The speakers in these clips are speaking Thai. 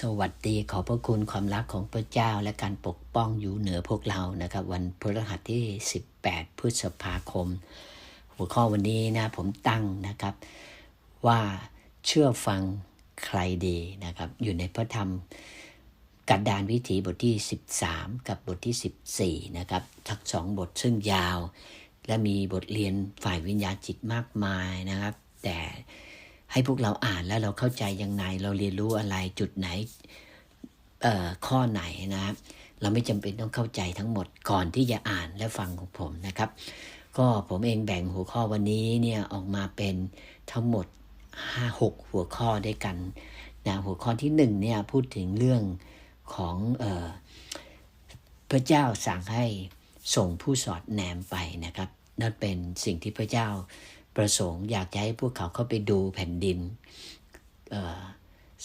สวัสดีขอพระคุณความรักของพระเจ้าและการปกป้องอยู่เหนือพวกเรานะครับ วันพฤหัสที่ 18 พฤษภาคม หัวข้อวันนี้นะผมตั้งนะครับ ว่าเชื่อฟังใครดีนะครับ อยู่ในพระธรรมกัดดานวิถีบทที่ 13 กับบทที่ 14 นะครับทั้งสองบทซึ่งยาว และมีบทเรียนฝ่ายวิญญาณจิตมากมายนะครับ แต่ ให้พวกเราอ่านแล้วเราเข้าใจยังไง เราเรียนรู้อะไรจุดไหนข้อไหนนะครับเราไม่จำเป็นต้องเข้าใจทั้งหมดก่อนที่จะอ่านและฟังของผมนะครับ ก็ผมเองแบ่งหัวข้อวันนี้เนี่ยออกมาเป็นทั้งหมด 5 6 หัวข้อด้วยกันนะหัวข้อที่1เนี่ยพูดถึงเรื่องของออพระเจ้าสั่งให้ส่งผู้สอดแนมไปนะครับนั่นเป็นสิ่งที่พระเจ้า ประสงค์ อยากจะให้พวกเขาเข้าไปดูแผ่นดิน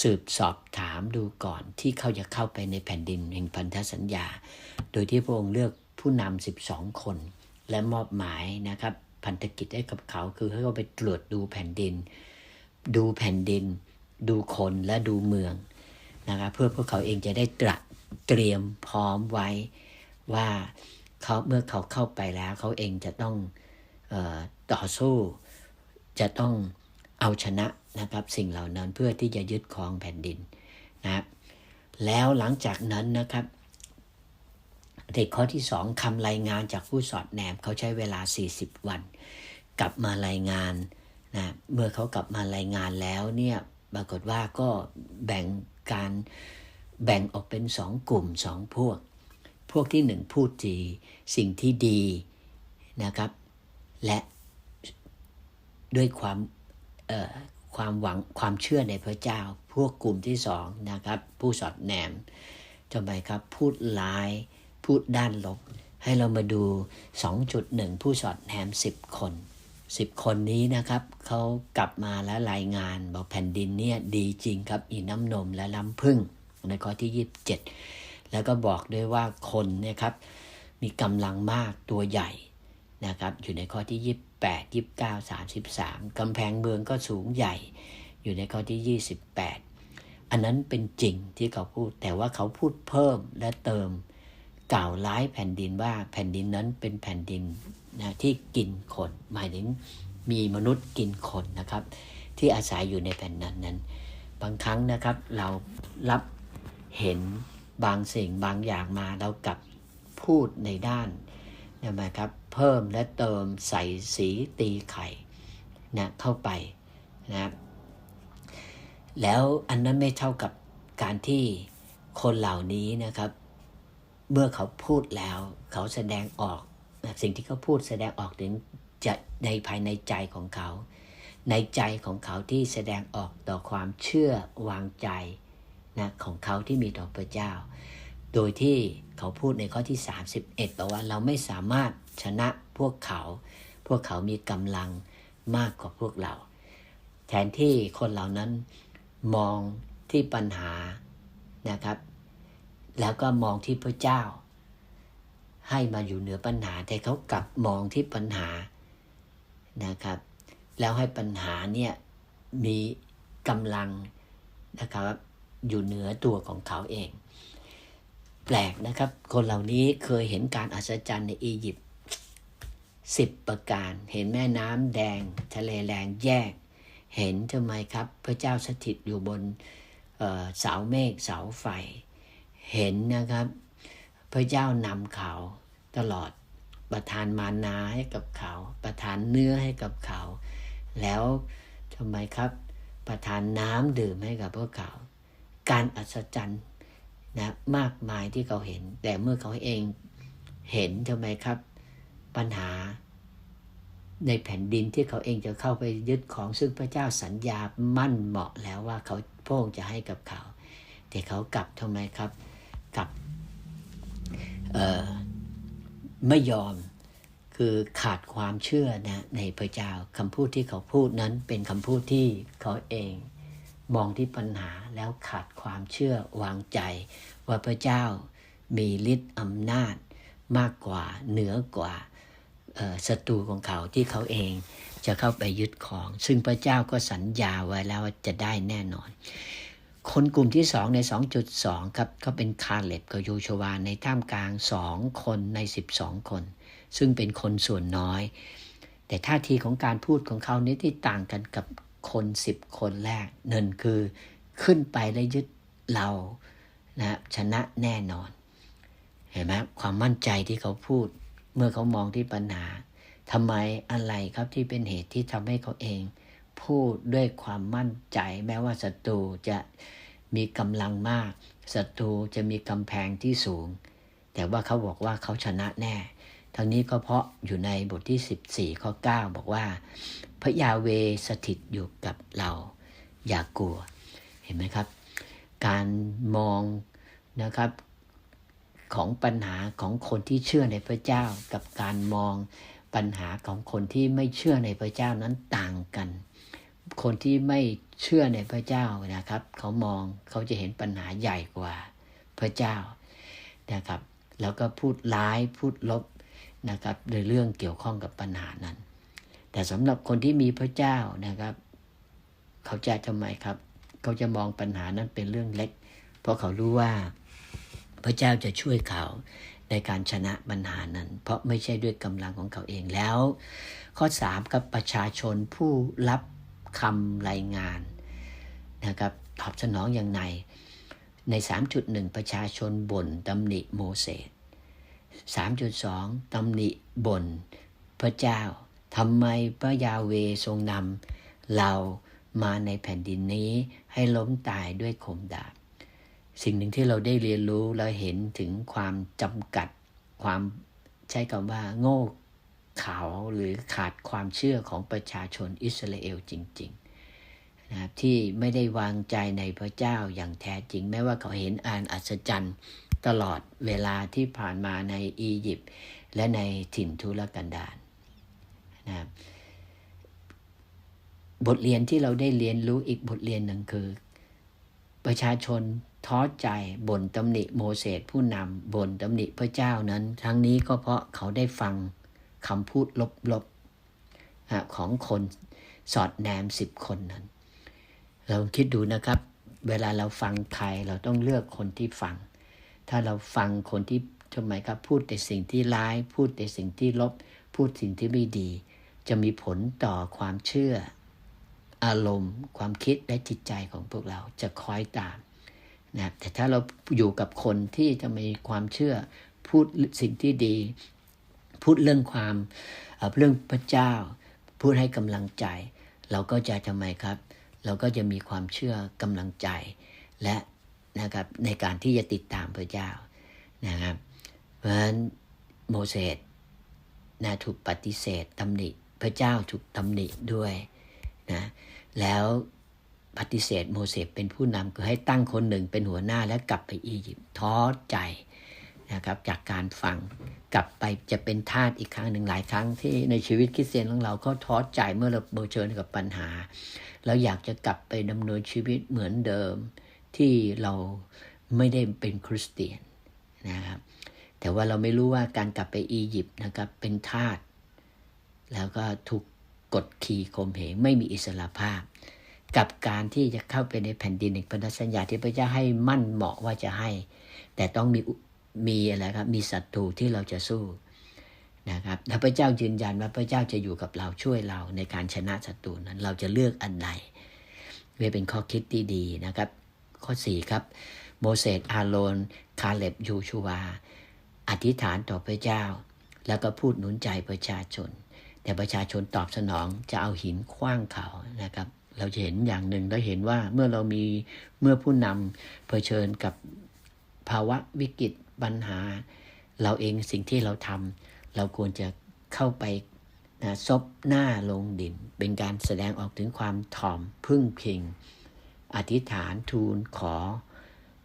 สืบสอบถามดูก่อนที่เขาจะเข้าไปในแผ่นดินแห่งพันธสัญญา โดยที่พระองค์เลือกผู้นำสิบองคน และมอบหมายนะครับพันธกิจให้กับเขาคือให้เขาไปตรวจดูแผ่นดิน ดูแผ่นดิน ดูคนและดูเมืองนะครับเพื่อพวกเขาเองจะได้ตระเตรียมพร้อมไว้ว่าเขาเมื่อเขาเข้าไปแล้วเขาเองจะต้อง ต่อสู้จะต้องเอาชนะนะครับ สิ่งเหล่านั้นเพื่อที่จะยึดครองแผ่นดินนะแล้วหลังจากนั้นนะครับเด็กข้อที่สองคำรายงานจากผู้สอดแนมเขาใช้เวลา 40 วัน กลับมารายงานนะเมื่อเขากลับมารายงานแล้วเนี่ยปรากฏว่าก็แบ่งการแบ่งออกเป็นสองกลุ่มสองพวก พวกที่หนึ่งพูดดีสิ่งที่ดีนะครับ และด้วยความความหวังความเชื่อในพระเจ้า พวกกลุ่มที่สองนะครับ ผู้สอดแนมทำไมครับ พูดร้าย พูดด้านลบ ให้เรามาดู 2.1 ผู้สอดแนม 10 คน 10 คนนี้นะครับ เขากลับมาแล้วรายงานบอกแผ่นดินเนี่ยดีจริงครับมีน้ำนมและล้ำพึ่งในข้อที่ 27 แล้วก็บอกด้วยว่าคนเนี่ยครับ มีกำลังมากตัวใหญ่ นะครับอยู่ในข้อที่ 28 29 33กำแพงเมืองก็สูงใหญ่ อยู่ในข้อที่ 28 อันนั้นเป็นจริงที่เขาพูด แต่ว่าเขาพูดเพิ่มและเติมกล่าวร้ายแผ่นดินว่าแผ่นดินนั้นเป็นแผ่นดินนะที่กินคนหมายถึงมีมนุษย์กินคนนะครับ ที่อาศัยอยู่ในแผ่นนั้นนั้น บางครั้งนะครับเรารับเห็นบางสิ่งบางอย่างมาเรากับพูดในด้าน ช่ไหมครับ เพิ่มและเติมใส่สีตีไข่นะเข้าไปนะแล้วอันนั้นไม่เท่ากับการที่คนเหล่านี้นะครับ เมื่อเขาพูดแล้วเขาแสดงออกสิ่งที่เขาพูดแสดงออกถึงจะในภายในใจของเขา ในใจของเขาที่แสดงออกต่อความเชื่อวางใจนะของเขาที่มีต่อพระเจ้า โดยที่เขาพูดในข้อที่ 31บอกว่าเราไม่สามารถชนะพวกเขา พวกเขามีกำลังมากกว่าพวกเรา แทนที่คนเหล่านั้นมองที่ปัญหานะครับ แล้วก็มองที่พระเจ้า ให้มาอยู่เหนือปัญหา แต่เขากลับมองที่ปัญหานะครับ แล้วให้ปัญหาเนี่ยมีกำลังนะครับอยู่เหนือตัวของเขาเอง แปลกนะครับ คนเหล่านี้เคยเห็นการอัศจรรย์ในอียิปต์สิบประการ เห็นแม่น้ำแดง ทะเลแรงแยก เห็นทำไมครับ พระเจ้าสถิตอยู่บนเสาเมฆเสาไฟ เห็นนะครับ พระเจ้านำเขาตลอดประทานมานาให้กับเขา ประทานเนื้อให้กับเขา แล้วทำไมครับ ประทานน้ำดื่มให้กับพวกเขา การอัศจรรย์ นะมากมายที่เขาเห็น แต่เมื่อเขาเองเห็นทำไมครับ ปัญหาในแผ่นดินที่เขาเองจะเข้าไปยึดของซึ่งพระเจ้าสัญญามั่นเหมาะแล้วว่าเขาพระองค์จะให้กับเขา แต่เขากลับทำไมครับกลับไม่ยอมคือขาดความเชื่อนะในพระเจ้าคำพูดที่เขาพูดนั้นเป็นคำพูดที่เขาเอง มองที่ปัญหาแล้วขาดความเชื่อวางใจ ว่าพระเจ้ามีฤทธิ์อำนาจมากกว่าเหนือกว่าศัตรูของเขาที่เขาเองจะเข้าไปยึดของ ซึ่งพระเจ้าก็สัญญาไว้แล้วว่าจะได้แน่นอน คนกลุ่มที่สองใน 2.2 ครับเขาเป็นคาเล็บกับโยชวาในท่ามกลางสองคนใน 12 คน ซึ่งเป็นคนส่วนน้อย แต่ท่าทีของการพูดของเขานี้ที่ต่างกันกับ คนสิบคนแรกหนึ่งคือขึ้นไปและยึดเรานะชนะแน่นอน เห็นไหมความมั่นใจที่เขาพูด เมื่อเขามองที่ปัญหาทำไมอะไรครับที่เป็นเหตุที่ทำให้เขาเอง พูดด้วยความมั่นใจ แม้ว่าศัตรูจะมีกำลังมากศัตรูจะมีกำแพงที่สูง แต่ว่าเขาบอกว่าเขาชนะแน่ทั้งนี้ก็เพราะอยู่ในบทที่ 14ข้อ9บอกว่า พระยาเวสถิตอยู่กับเรา อย่ากลัว เห็นไหมครับ การมองนะครับของปัญหาของคนที่เชื่อในพระเจ้า กับการมองปัญหาของคนที่ไม่เชื่อในพระเจ้านั้นต่างกัน คนที่ไม่เชื่อในพระเจ้านะครับ เขามองเขาจะเห็นปัญหาใหญ่กว่าพระเจ้านะครับ แล้วก็พูดร้ายพูดลบนะครับในเรื่องเกี่ยวข้องกับปัญหานั้น แต่สำหรับคนที่มีพระเจ้านะครับ เขาจะทำไมครับ เขาจะมองปัญหานั้นเป็นเรื่องเล็ก เพราะเขารู้ว่าพระเจ้าจะช่วยเขาในการชนะปัญหานั้น เพราะไม่ใช่ด้วยกำลังของเขาเองแล้ว ข้อ3กับประชาชนผู้รับคำรายงานนะครับตอบสนองอย่างไรใน 3.1 ประชาชนบ่นตำหนิโมเสส3.2ตำหนิบ่นพระเจ้า ทำไมพระยาเวทรงนำเรามาในแผ่นดินนี้ให้ล้มตายด้วยคมดาบ สิ่งหนึ่งที่เราได้เรียนรู้เราเห็นถึงความจำกัดความใช้คำว่า โง่เขาหรือขาดความเชื่อของประชาชนอิสราเอลจริงๆนะครับที่ไม่ได้วางใจในพระเจ้าอย่างแท้จริง แม้ว่าเขาเห็นอานอัศจรรย์ตลอดเวลาที่ผ่านมาในอียิปต์และในถิ่นทุรกันดาร นะครับบทเรียนที่เราได้เรียนรู้อีกบทเรียนหนึ่งคือ ประชาชนท้อใจบ่นตำหนิโมเสสผู้นำบ่นตำหนิพระเจ้านั้น ทั้งนี้ก็เพราะเขาได้ฟังคำพูดลบๆของคนสอดแนมสิบคนนั้น เราคิดดูนะครับ เวลาเราฟังใครเราต้องเลือกคนที่ฟัง ถ้าเราฟังคนที่ทำไมครับ พูดแต่สิ่งที่ร้าย พูดแต่สิ่งที่ลบ พูดสิ่งที่ไม่ดี จะมีผลต่อความเชื่อ อารมณ์ ความคิดและจิตใจของพวกเราจะคอยตามนะแต่ถ้าเราอยู่กับคนที่จะมีความเชื่อพูดสิ่งที่ดี พูดเรื่องความเรื่องพระเจ้า พูดให้กำลังใจ เราก็จะทำไมครับ เราก็จะมีความเชื่อกำลังใจ และนะครับในการที่จะติดตามพระเจ้านะครับเพราะฉะนั้นโมเสสนะถูกปฏิเสธตำหนิ พระเจ้าถูกตำหนิด้วยนะแล้วปฏิเสธโมเสสเป็นผู้นำคือให้ตั้งคนหนึ่งเป็นหัวหน้าแล้วกลับไปอียิปต์ท้อใจนะครับจากการฟังกลับไปจะเป็นทาสอีกครั้งหนึ่งหลายครั้งที่ในชีวิตคริสเตียนของเราก็ท้อใจเมื่อเราเผชิญกับปัญหา แล้วอยากจะกลับไปดำเนินชีวิตเหมือนเดิมที่เราไม่ได้เป็นคริสเตียนนะครับแต่ว่าเราไม่รู้ว่าการกลับไปอียิปต์นะครับเป็นทาส แล้วก็ถูกกดขี่ข่มเหงไม่มีอิสระภาพ กับการที่จะเข้าไปในแผ่นดินแห่งพันธสัญญาที่พระเจ้าให้มั่นเหมาะว่าจะให้ แต่ต้องมีมีอะไรครับมีศัตรูที่เราจะสู้นะครับถ้าพระเจ้ายืนยันว่าพระเจ้าจะอยู่กับเราช่วยเราในการชนะศัตรูนั้น เราจะเลือกอันใดเพื่อเป็นข้อคิดที่ดีนะครับ ข้อ 4 ครับ โมเสสอาโรน คาเล็บยูชูวาอธิษฐานต่อพระเจ้า แล้วก็พูดหนุนใจประชาชน แต่ประชาชนตอบสนองจะเอาหินคว้างเขานะครับ เราจะเห็นอย่างหนึ่งเราเห็นว่าเมื่อเรามีเมื่อผู้นำเผชิญกับภาวะวิกฤตปัญหา เราเองสิ่งที่เราทำเราควรจะเข้าไปนะซบหน้าลงดิน เป็นการแสดงออกถึงความถ่อมพึ่งพิง อธิษฐานทูลขอ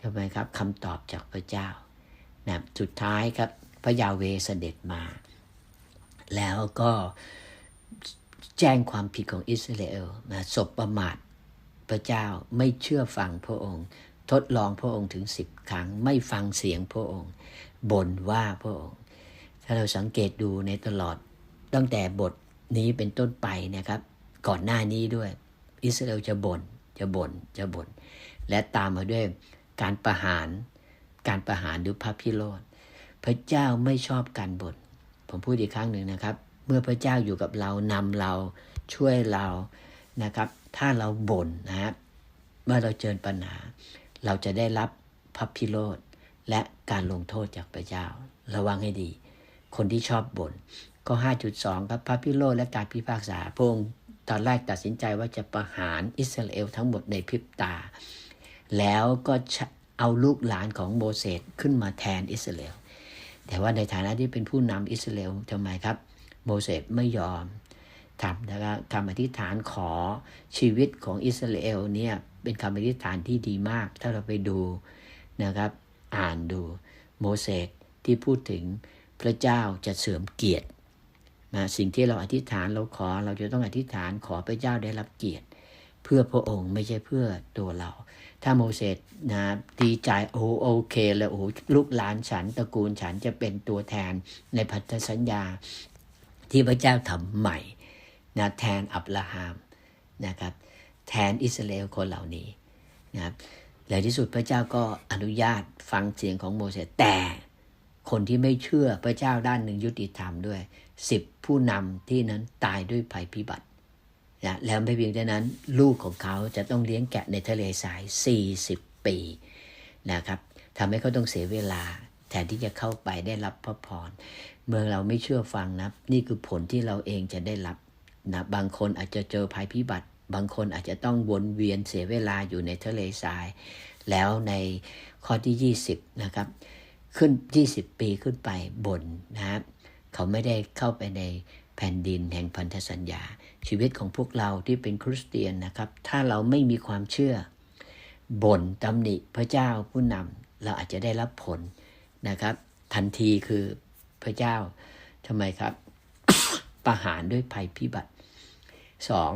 ทำไหมครับคำตอบจากพระเจ้านะสุดท้ายครับพระยาเวเสด็จมา แล้วก็แจ้งความผิดของอิสราเอลนะศพประมาทพระเจ้าไม่เชื่อฟังพระองค์ ทดลองพระองค์ถึงสิบครั้ง ไม่ฟังเสียงพระองค์บ่นว่าพระองค์ ถ้าเราสังเกตดูในตลอดตั้งแต่บทนี้เป็นต้นไปนะครับ ก่อนหน้านี้ด้วย อิสราเอลจะบน่นจะบน่นจะบน่นและตามมาด้วยการประหาร การประหารหรือพระพิโรธพระเจ้าไม่ชอบการบ่น ผมพูดอีกครั้งหนึ่งนะครับ เมื่อพระเจ้าอยู่กับเรานำเราช่วยเรานะครับ ถ้าเราบ่นนะครับเมื่อเราเจอปัญหา เราจะได้รับพระพิโรธและการลงโทษจากพระเจ้า ระวังให้ดี คนที่ชอบบ่นก็ 5.2 ครับพระพิโรธและการพิพากษาพระองค์ตอนแรกตัดสินใจว่าจะประหารอิสราเอลทั้งหมดในพริบตา แล้วก็เอาลูกหลานของโมเสสขึ้นมาแทนอิสราเอล แต่ว่าในฐานะที่เป็นผู้นำอิสราเอลทำไมครับ โมเสสไม่ยอมทำนะครับคำอธิษฐานขอชีวิตของอิสราเอลเนี่ยเป็นคำอธิษฐานที่ดีมาก ถ้าเราไปดูนะครับ อ่านดูโมเสสที่พูดถึงพระเจ้าจะเสื่อมเกียรตินะสิ่งที่เราอธิษฐานเราขอเราจะต้องอธิษฐานขอพระเจ้าได้รับเกียรติ เพื่อพระองค์ไม่ใช่เพื่อตัวเรา ถ้าโมเสสนะดีใจโอ้โอเคเลยโอ้ลูกหลานฉันตระกูลฉันจะเป็นตัวแทนในพันธสัญญาที่พระเจ้าทำใหม่นะแทนอับราฮัมนะครับ แทนอิสราเอลคนเหล่านี้นะครับแลที่สุดพระเจ้าก็อนุญาตฟังเสียงของโมเสสแต่คนที่ไม่เชื่อพระเจ้าด้านหนึ่งยุติธรรมด้วยสิบผู้นำที่นั้นตายด้วยภัยพิบัติ นะแล้วไม่เพียงแค่นั้น ลูกของเขาจะต้องเลี้ยงแกะในทะเลทราย 40 ปีนะครับทำให้เขาต้องเสียเวลาแทนที่จะเข้าไปได้รับพระพร เมื่อเราไม่เชื่อฟังนะนี่คือผลที่เราเองจะได้รับนะบางคนอาจจะเจอภัยพิบัติ บางคนอาจจะต้องวนเวียนเสียเวลาอยู่ในทะเลทราย แล้วในข้อที่ 20 นะครับ ขึ้น 20 ปีขึ้นไปบนนะครับเขาไม่ได้เข้าไปใน แผ่นดินแห่งพันธสัญญา ชีวิตของพวกเราที่เป็นคริสเตียนนะครับ ถ้าเราไม่มีความเชื่อบ่นตำหนิพระเจ้าผู้นำเราอาจจะได้รับผลนะครับ ทันทีคือพระเจ้าทำไมครับ ประหารด้วยภัยพิบัติสอง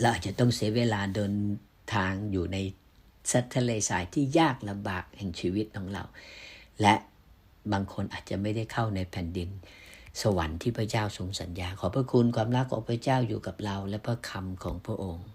เราอาจจะต้องเสียเวลาเดินทางอยู่ในสัตทะเลทรายที่ยากลำบากแห่งชีวิตของเรา และบางคนอาจจะไม่ได้เข้าในแผ่นดิน สวรรค์ที่พระเจ้าทรงสัญญา ขอพระคุณความรักของพระเจ้าอยู่กับเรา และพระคำของพระองค์